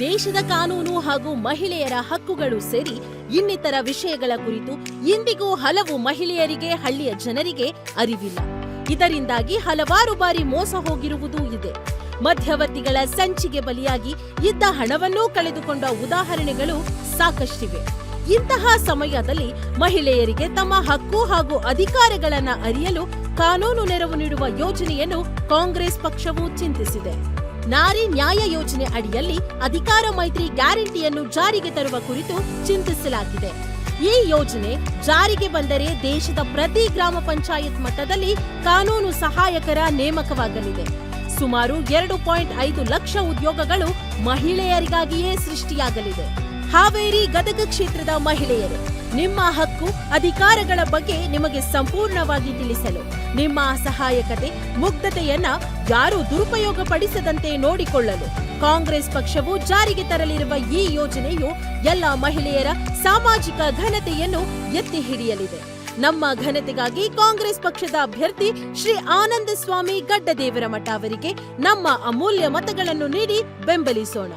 ದೇಶದ ಕಾನೂನು ಹಾಗೂ ಮಹಿಳೆಯರ ಹಕ್ಕುಗಳು ಸೇರಿ ಇನ್ನಿತರ ವಿಷಯಗಳ ಕುರಿತು ಇಂದಿಗೂ ಹಲವು ಮಹಿಳೆಯರಿಗೆ, ಹಳ್ಳಿಯ ಜನರಿಗೆ ಅರಿವಿಲ್ಲ. ಇದರಿಂದಾಗಿ ಹಲವಾರು ಬಾರಿ ಮೋಸ ಹೋಗಿರುವುದೂ ಇದೆ. ಮಧ್ಯವರ್ತಿಗಳ ಸಂಚಿಗೆ ಬಲಿಯಾಗಿ ಇದ್ದ ಹಣವನ್ನೂ ಕಳೆದುಕೊಂಡ ಉದಾಹರಣೆಗಳು ಸಾಕಷ್ಟಿವೆ. ಇಂತಹ ಸಮಯದಲ್ಲಿ ಮಹಿಳೆಯರಿಗೆ ತಮ್ಮ ಹಕ್ಕು ಹಾಗೂ ಅಧಿಕಾರಗಳನ್ನು ಅರಿಯಲು ಕಾನೂನು ನೆರವು ನೀಡುವ ಯೋಜನೆಯನ್ನು ಕಾಂಗ್ರೆಸ್ ಪಕ್ಷವು ಚಿಂತಿಸಿದೆ. ನಾರಿ ನ್ಯಾಯ ಯೋಜನೆ ಅಡಿಯಲ್ಲಿ ಅಧಿಕಾರ ಮೈತ್ರಿ ಗ್ಯಾರಂಟಿಯನ್ನು ಜಾರಿಗೆ ತರುವ ಕುರಿತು ಚಿಂತಿಸಲಾಗಿದೆ. ಈ ಯೋಜನೆ ಜಾರಿಗೆ ಬಂದರೆ ದೇಶದ ಪ್ರತಿ ಗ್ರಾಮ ಪಂಚಾಯತ್ ಮಟ್ಟದಲ್ಲಿ ಕಾನೂನು ಸಹಾಯಕರ ನೇಮಕವಾಗಲಿದೆ. ಸುಮಾರು ಎರಡು ಪಾಯಿಂಟ್ ಐದು ಲಕ್ಷ ಉದ್ಯೋಗಗಳು ಮಹಿಳೆಯರಿಗಾಗಿಯೇ ಸೃಷ್ಟಿಯಾಗಲಿದೆ. ಹಾವೇರಿ ಗದಗ ಕ್ಷೇತ್ರದ ಮಹಿಳೆಯರು. ನಿಮ್ಮ ಹಕ್ಕು ಅಧಿಕಾರಗಳ ಬಗ್ಗೆ ನಿಮಗೆ ಸಂಪೂರ್ಣವಾಗಿ ತಿಳಿಸಲು. ನಿಮ್ಮ ಸಹಾಯಕತೆ ಮುಗ್ಧತೆಯನ್ನ ಯಾರೂ ದುರುಪಯೋಗ ಪಡಿಸದಂತೆ ನೋಡಿಕೊಳ್ಳಲು. ಕಾಂಗ್ರೆಸ್ ಪಕ್ಷವು ಜಾರಿಗೆ ತರಲಿರುವ ಈ ಯೋಜನೆಯು ಎಲ್ಲ ಮಹಿಳೆಯರ ಸಾಮಾಜಿಕ ಘನತೆಯನ್ನು ಎತ್ತಿ ಹಿಡಿಯಲಿದೆ. ನಮ್ಮ ಘನತೆಗಾಗಿ ಕಾಂಗ್ರೆಸ್ ಪಕ್ಷದ ಅಭ್ಯರ್ಥಿ ಶ್ರೀ ಆನಂದ ಸ್ವಾಮಿ ಗಡ್ಡದೇವರ ಮಠ ಅವರಿಗೆ ನಮ್ಮ ಅಮೂಲ್ಯ ಮತಗಳನ್ನು ನೀಡಿ ಬೆಂಬಲಿಸೋಣ.